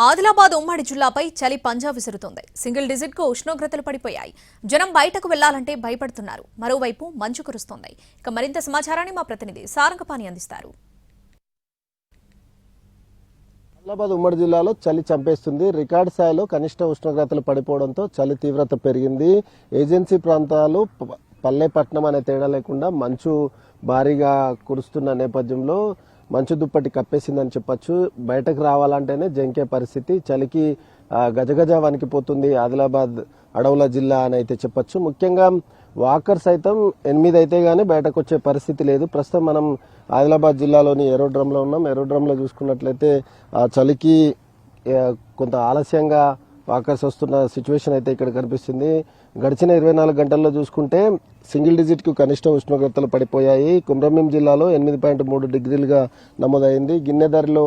ఆదిలాబాద్ ఉమ్మడి జిల్లాపై చలి పంజా విసురుతోంది. సింగిల్ డిజిట్కు ఉష్ణోగ్రతలు పడిపోయాయి. జనం బయటకు వెళ్ళాలంటే భయపడుతున్నారు. మరోవైపు మంచు కురుస్తోంది. ఇక మరింత సమాచారాన్ని మా ప్రతినిధి సారంగపాణి అందిస్తారు. ఆదిలాబాద్ ఉమ్మడి జిల్లాలో చలి చంపేస్తుంది. రికార్డు స్థాయిలో కనిష్ట ఉష్ణోగ్రతలు పడిపోవడంతో చలి తీవ్రత పెరిగింది. ఏజెన్సీ ప్రాంతాలు ప- పల్లె అనే తేడా లేకుండా మంచు భారీగా కురుస్తున్న నేపథ్యంలో మంచు దుప్పటి కప్పేసిందని చెప్పొచ్చు. బయటకు రావాలంటేనే జంకే పరిస్థితి. చలికి గజగజ వణికిపోతుంది ఆదిలాబాద్ అడవుల జిల్లా అని అయితే చెప్పొచ్చు. ముఖ్యంగా వాకర్ సైతం ఎనిమిది అయితే గానీ బయటకు వచ్చే పరిస్థితి లేదు. ప్రస్తుతం మనం ఆదిలాబాద్ జిల్లాలోని ఏరోడ్రమ్లో ఉన్నాం. ఏరోడ్రమ్లో చూసుకున్నట్లయితే చలికి కొంత ఆలస్యంగా వాకర్స్ వస్తున్న సిచ్యువేషన్ అయితే ఇక్కడ కనిపిస్తుంది. గడిచిన ఇరవై నాలుగు గంటల్లో చూసుకుంటే సింగిల్ డిజిట్కు కనిష్ట ఉష్ణోగ్రతలు పడిపోయాయి. కుమ్రంభీం జిల్లాలో ఎనిమిది పాయింట్ మూడు డిగ్రీలుగా నమోదైంది. గిన్నెదారిలో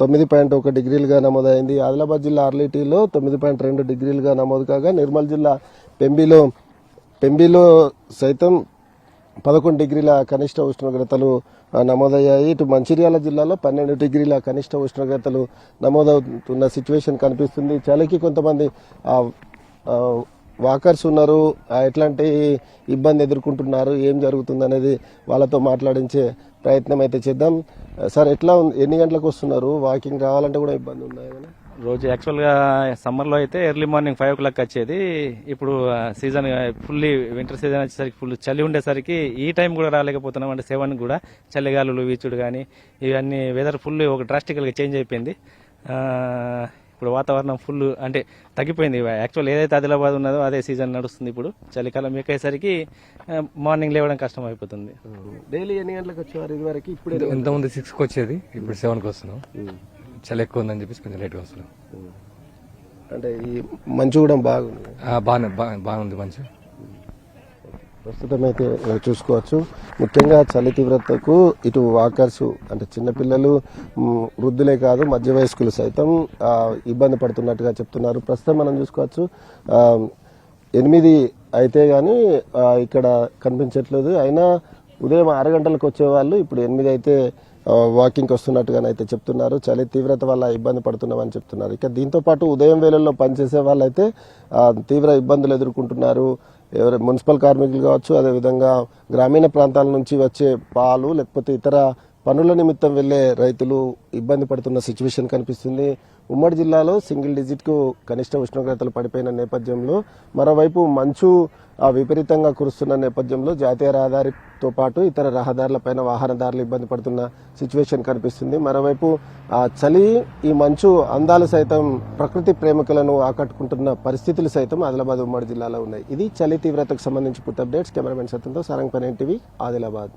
తొమ్మిది పాయింట్ ఒక డిగ్రీలుగా నమోదైంది. ఆదిలాబాద్ జిల్లా అర్లిటీలో తొమ్మిది పాయింట్ రెండు డిగ్రీలుగా నమోదు కాగా నిర్మల్ జిల్లా పెంబిలో పెంబిలో సైతం పదకొండు డిగ్రీల కనిష్ట ఉష్ణోగ్రతలు నమోదయ్యాయి. ఇటు మంచిర్యాల జిల్లాలో పన్నెండు డిగ్రీల కనిష్ట ఉష్ణోగ్రతలు నమోదవుతున్న సిచ్యువేషన్ కనిపిస్తుంది. చలికి కొంతమంది వాకర్స్ ఉన్నారు. ఎట్లాంటి ఇబ్బంది ఎదుర్కొంటున్నారు? ఏం జరుగుతుంది అనేది వాళ్ళతో మాట్లాడించే ప్రయత్నం అయితే చేద్దాం. సార్ ఎట్లా ఉంది? ఎన్ని గంటలకు వస్తున్నారు? వాకింగ్ రావాలంటే కూడా ఇబ్బంది ఉన్నాయని రోజు యాక్చువల్గా సమ్మర్లో అయితే early morning five o'clock వచ్చేది. ఇప్పుడు సీజన్ ఫుల్లీ వింటర్ సీజన్ వచ్చేసరికి ఫుల్ చలి ఉండేసరికి ఈ టైం కూడా రాలేకపోతున్నాం. అంటే సెవెన్ కూడా చలిగాలులు వీచుడు కానీ ఇవన్నీ వెదర్ ఫుల్ ఒక డ్రాస్టికల్గా చేంజ్ అయిపోయింది. ఆ, ఇప్పుడు వాతావరణం ఫుల్ అంటే తగ్గిపోయింది. యాక్చువల్ ఏదైతే ఆదిలాబాద్ ఉన్నదో అదే సీజన్ నడుస్తుంది ఇప్పుడు. చలికాలం ఎక్కేసరికి మార్నింగ్ లేవడం కష్టం అయిపోతుంది. డైలీ ఎన్ని గంటలకు వచ్చేవారు ఇది వరకు ఇప్పుడు ఇంతకుముందు సిక్స్కి వచ్చేది. ఇప్పుడు సెవెన్కి వస్తున్నాం. చలి ఎక్కువ ఉందని చెప్పేసి కొంచెం లేట్గా వస్తున్నాం. అంటే ఈ మంచు కూడా బాగుంది. బాగానే బాగుంది మంచి. ప్రస్తుతం అయితే చూసుకోవచ్చు. ముఖ్యంగా చలి తీవ్రతకు ఇటు వాకర్స్ అంటే చిన్నపిల్లలు వృద్ధులే కాదు మధ్య వయస్కులు సైతం ఇబ్బంది పడుతున్నట్టుగా చెప్తున్నారు. ప్రస్తుతం మనం చూసుకోవచ్చు ఎనిమిది అయితే గాని ఆ, ఇక్కడ కనిపించట్లేదు. అయినా ఉదయం ఆరు గంటలకు వచ్చేవాళ్ళు ఇప్పుడు ఎనిమిది అయితే వాకింగ్కి వస్తున్నట్టుగానైతే చెప్తున్నారు. చలి తీవ్రత వల్ల ఇబ్బంది పడుతున్నామని చెప్తున్నారు. ఇక దీంతో పాటు ఉదయం వేళల్లో పనిచేసే వాళ్ళైతే తీవ్ర ఇబ్బందులు ఎదుర్కొంటున్నారు. ఎవరు మున్సిపల్ కార్మికులు కావచ్చు అదేవిధంగా గ్రామీణ ప్రాంతాల నుంచి వచ్చే పాలు లేకపోతే ఇతర పనుల నిమిత్తం వెళ్ళే రైతులు ఇబ్బంది పడుతున్న సిచ్యువేషన్ కనిపిస్తుంది. ఉమ్మడి జిల్లాలో సింగిల్ డిజిట్కు కనిష్ట ఉష్ణోగ్రతలు పడిపోయిన నేపథ్యంలో మరోవైపు మంచు విపరీతంగా కురుస్తున్న నేపథ్యంలో జాతీయ రహదారితో పాటు ఇతర రహదారులపైన వాహనదారులు ఇబ్బంది పడుతున్న సిచ్యువేషన్ కనిపిస్తుంది. మరోవైపు చలి ఈ మంచు అందాలు సైతం ప్రకృతి ప్రేమికులను ఆకట్టుకుంటున్న పరిస్థితులు సైతం ఆదిలాబాద్ ఉమ్మడి జిల్లాలో ఉన్నాయి. ఇది చలి తీవ్రతకు సంబంధించి పూర్తి అప్డేట్స్. కెమెరామెన్ సత్యంతో సారంగ్ పని టీవీ ఆదిలాబాద్.